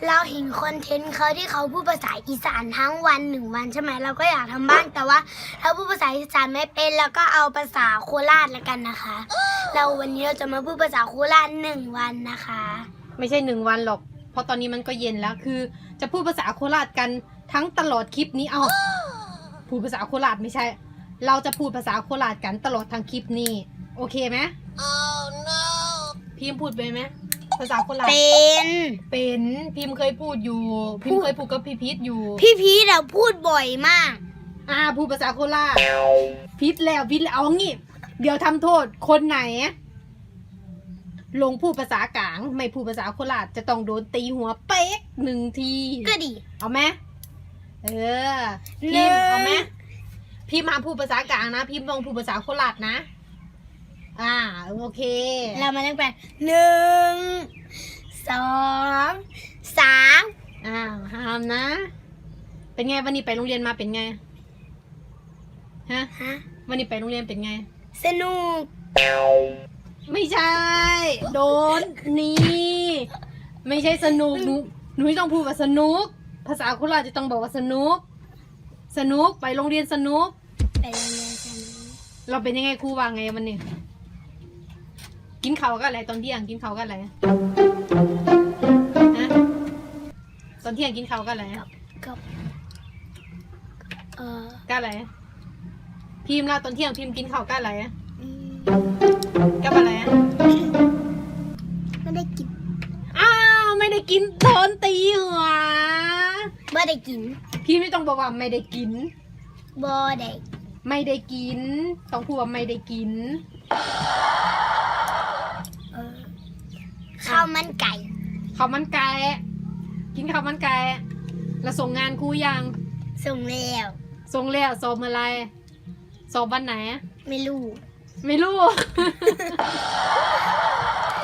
วันนี้นะคะเราเห็นคอนเทนต์เขาที่เขาพูดภาษาอีสานทั้งวันหนึ่งวันใช่ไหมเราก็อยากทำบ้างแต่ว่าถ้าพูดภาษาอีสานไม่เป็นเราก็เอาภาษาโคราชแล้วกันนะคะ เราวันนี้เราจะมาพูดภาษาโคราชหนึ่งวันนะคะ ไม่ใช่หนึ่งวันหรอก เพราะตอนนี้มันก็เย็นแล้วคือ จะพูดภาษาโคราชกันทั้งตลอดคลิปนี้เอาพูดภาษาโคราชไม่ใช่ เราจะพูดภาษาโคราชกันตลอดทั้งคลิปนี้ โอเคไหม oh, no. พิมพ์พูดไปไหม ภาษาโคราชเป็นเป็นพิมพ์เคยพูดอยู่ พิมพ์เคยพูดกับพี่พีทอยู่ พี่พีทเราพูดบ่อยมาก อ่าพูดภาษาโคราชพิษแล้วพิษแล้วเอางี้เดี๋ยวทำโทษคนไหน ลงพูดภาษากลาง ไม่พูดภาษาโคราชจะต้องโดนตีหัวเป๊กหนึ่งทีก็ดี เอาไหมเออหนึ่พิงมพ์เอาไหมพี่มาพูดภาษากลางนะ พิมพ์ลองพูดภาษาโคราชนะ อ่าโอเค เรามาเริ่มกันหนึ่งสองสามอ่าห้ามนะ เป็นไงวันนี้ไปโรงเรียนมาเป็นไงฮะฮะวันนี้ไปโรงเรียนเป็นไง สนุก ไม่ใช่ โดนนี่ ไม่ใช่สนุกหนูหนูไม่ต้องพูดว่าสนุก ภาษาโคราชจะต้องบอกว่าสนุก สนุกไปโรงเรียนสนุก ไปโรงเรียนสนุก เราเป็นยังไงครูว่าไงวันนี้ กินข้าวกันอะไรตอนเที่ยงกินข้าวกันอะไรฮะตอนเที่ยงกินข้าวกันอะไรกับเอ่อกันอะไรพิมพ์ละตอนเที่ยงพิมพ์กินข้าวกันอะไรอืมกับอะไรไม่ได้กินอ้าวไม่ได้กินโดนตีหัวบ่ได้กินพี่ไม่ต้องบอกว่าไม่ได้กิน บ่ได้ไม่ได้กิน ต้องพูดว่าไม่ได้กิน เออ ข้าวมันไก่ข้าวมันไก่กินข้าวมันไก่แล้วส่งงานครูยังส่งแล้วส่งแล้วสอบเมื่อไหรสอบวันไหน ไม่รู้ไม่รู้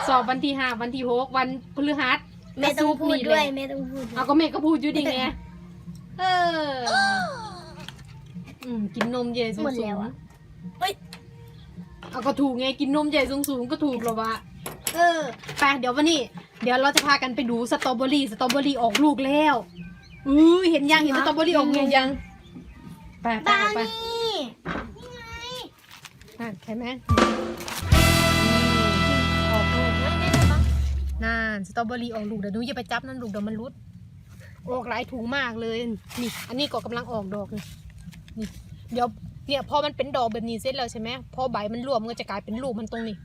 สอบวันที่ห้าวันที่หกวันพฤหัสไม่ต้องพูดกระซุบนี่ด้วยแหละไม่ต้องพูดด้เอาวยก็แม่ก็พูดอยู่ดีไงเอออืมกินนมใหญ่สูงหมดสูแล้วงอะเฮ้ยเอาก็ถูกไงกินนมใหญ่สูงสูงๆก็ถูกหรอวะ เออไปเดี๋ยววันนี้ เดี๋ยวเราจะพากันไปดูสตรอเบอรี่สตรอเบอรี่ออกลูกแล้วอือเห็นยังเห็นสตรอเบอรี่ออกลูกยังไปไปบ้าไปนี่นี่ไงนั่นใช่ไหมออกลูกนั่นสตรอเบอรี่ออกลูกเดี๋ยวหนูอย่าไปจับนั่นลูกเดี๋ยวมันรุดออกหลายถุงมากเลยนี่ อันนี้ก็กำลังออกดอกนี่นี่เดี๋ยวเนี่ยพอมันเป็นดอกแบบนี้เสร็จแล้วใช่ไหมพอใบมันรวมมันก็จะกลายเป็นลูกมันตรงนี้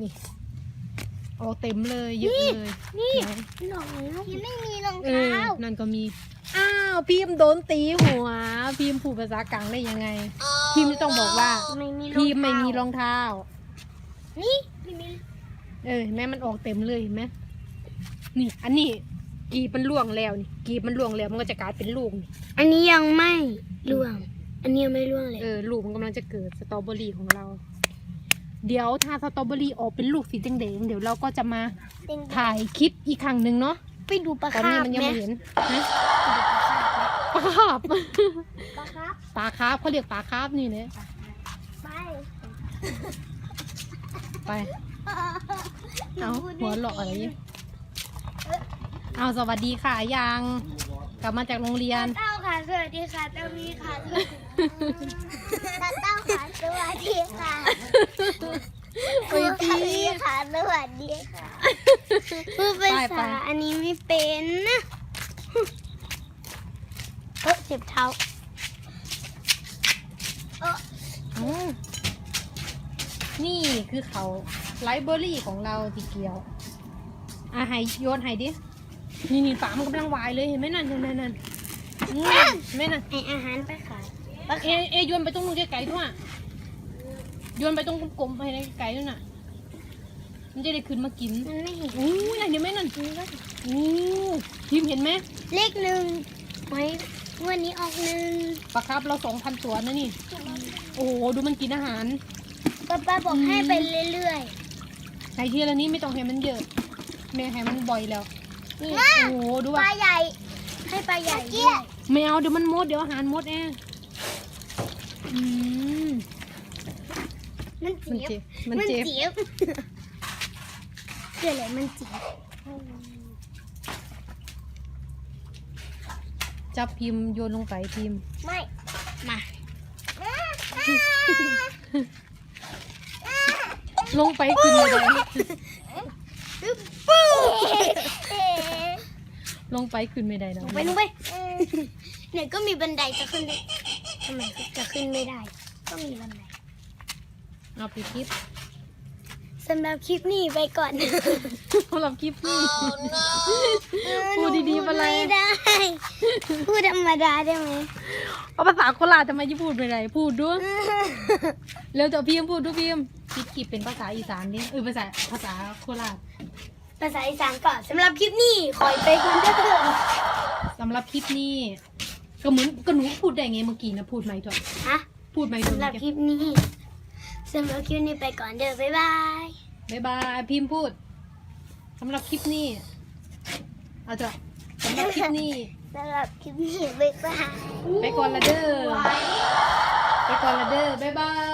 นี่ ออกเต็มเลยเยอะเลยนี่ไหนรองยังไม่มีรองเออเท้านั่นก็มี อ้าวพิมพ์โดนตีหัว พิมพ์พูดภาษากลางได้ยังไง พิมพ์ต้องบอกว่า ไม่มีพิมพ์ไม่มีรองเท้า นี่ไม่มีเออเห็นไหมมันออกเต็มเลยเห็นไหมนี่ อันนี้กีบมันล่วงแล้วนี่กีบมันล่วงแล้วมันก็จะกลายเป็นลูกนี่อันนี้ยังไม่ร่วง อันนี้ยังไม่ร่วงเลย เออลูกมันกำลังจะเกิดสตรอเบอรี่ของเรา เดี๋ยวถ้าสตรอเบอรี่ออกเป็นลูกสีแดงๆเดี๋ยวเราก็จะมาถ่ายคลิปอีกครั้งหนึ่งเนาะไปดูปลาตอนคานี้ร์ฟมันยังไหมไม่เห็นนะไปดูปลาคาร์ฟไหมปลาคาบปลาคาร์ฟปลาคาบเขาเรียกปลาคาบนี่เนี่ยไปไป เอาหัวหลอกอะไรเนี่ยเอาสวัสดีค่ะยัง กลับมาจากโรงเรียน เต้าค่ะสวัสดีค่ะเต้ามีค่ะสวัสดีเต้าค่ะสวัสดีค่ะเฮ้ยพี่ค่ะสวัสดีค่ะพูดภาไปไปษาอันนี้ไม่เป็นนะเออเจ็บเท้าเอออืมนี่คือเขาไลฟ์เบอร์รี่ของเราที่เกียวอะให้โยนให้ดิ นี่นี่ฝามันกำลังวายเลยเห็นไหมนั่นนั่นนั่นนั่นอืมเห็นไหมนั่นไออาหารไปขายเอเอโยนไปตรงนู้นไกลๆด้วยโยนไปตรงกลมๆไปไกลๆนู่นน่ะ มันจะได้ขึ้นมากินมันไม่เห็นอู้ยเห็นไหมนั่นนี่ก็อู้พิมพ์เห็นไหมเลขหนึ่งไว้วันนี้ออกหนึ่งปลาครับเราสองพันตัวนะนี่ โอ้โหดูมันกินอาหารป้าป้าบอกให้ไปเรื่อยไอเทียละนี้ไม่ต้องให้มันเยอะแม่ให้มันบ่อยแล้วๆ นี่โอ้โหดูปว่าลาใหญ่ ให้ปลาใหญ่ด้วยไม่เอาเดี๋ยวมันมดเดี๋ยวอาหารมดเองอืมมันมันเจี๊ยบเจ็บมันเจ็บเจี๊ยบเกิดอะไรมันเจี๊ยบจับพิมพ์โยนลงไปพิมพ์ไม่มาลงไปขึ้นไม่ได้ปู ลงไปขึ้นไม่ได้นะไปลงไปเนี่ยก็มีบันไดจะขึ้นได้ทำไมจะขึ้นไม่ได้ ก็มีบันไดเอาไปคลิปสำหรับคลิปนี้ไปก่อนสำหรับคลิปนี้พูดดีๆไปเลยไม่ได้ พูดธรรมดาได้ไหมเอาภาษาโคราชทำไมยี่พูดไม่ได้พูดด้วยเร็วจะพิมพ์พูดดูพิมพ์คิดคลิปเป็นภาษาอีสานดิเออภาษาภาษาโคราช ภาษาอีสานก่อนสำหรับคลิปนี้ขอไปก่อนเด้อสำหรับคลิปนี้ก็เหมือนก็หนูพูดได้ไงเมื่อกี้นะพูดไหมจ๊ะฮะพูดไหมจ๊ะสำหรับคลิปนี้สำหรับคลิปนี้ไปก่อนเด้อบ๊ายบาย บ๊ายบายพิมพ์พูดสำหรับคลิปนี้เอาจ้ะสำหรับคลิปนี้ สำหรับคลิปนี้บ๊ายบาย ไปก่อนละเด้อ ไปก่อนละเด้อ บ๊ายบาย